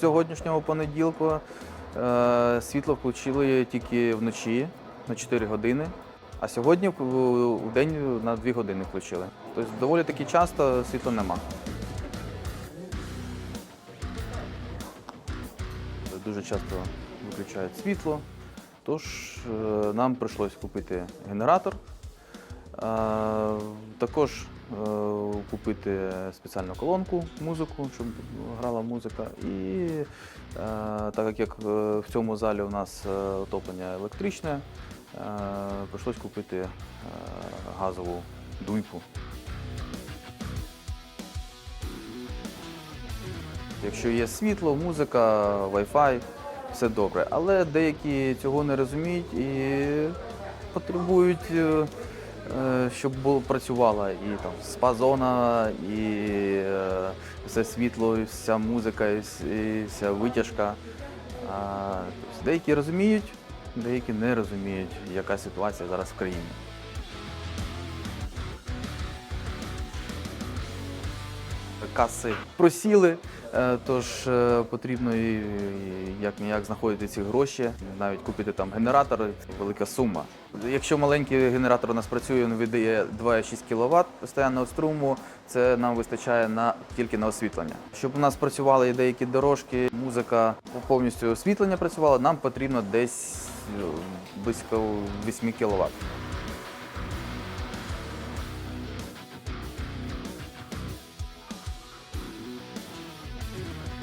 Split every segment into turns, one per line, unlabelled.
сьогоднішнього понеділку е, світло включили тільки вночі на 4 години, а сьогодні в день на 2 години включили. Тобто доволі таки часто світла нема. Дуже часто виключають світло, тож е, нам прийшлось купити генератор. Е, Також купити спеціальну колонку, музику, щоб грала музика. І е, так як е, в цьому залі у нас е, отоплення електричне, е, прийшлось купити е, газову дуйку. Якщо є світло, музика, Wi-Fi, все добре. Але деякі цього не розуміють і потребують, е, е, щоб було працювала і там спа-зона, і е, все світло, і вся музика, і вся витяжка. Тобто Деякі розуміють, деякі не розуміють, яка ситуація зараз в країні. Каси просіли, е, тож е, потрібно як ніяк знаходити ці гроші, навіть купити там генератор, велика сума. Якщо маленький генератор у нас працює, він видає 2,6 кВт постійного струму, це нам вистачає на тільки на освітлення. Щоб у нас працювали і деякі дорожки, музика повністю освітлення працювало, нам потрібно десь е, близько 8 кВт.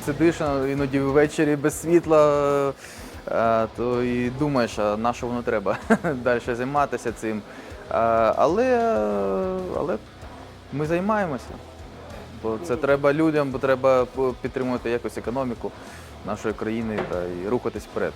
Сидиш іноді ввечері без світла, е, то і думаєш, а на що воно треба далі займатися цим. Е, Але, але ми займаємося. Бо це треба людям, бо треба підтримувати якось економіку нашої країни та і рухатись вперед.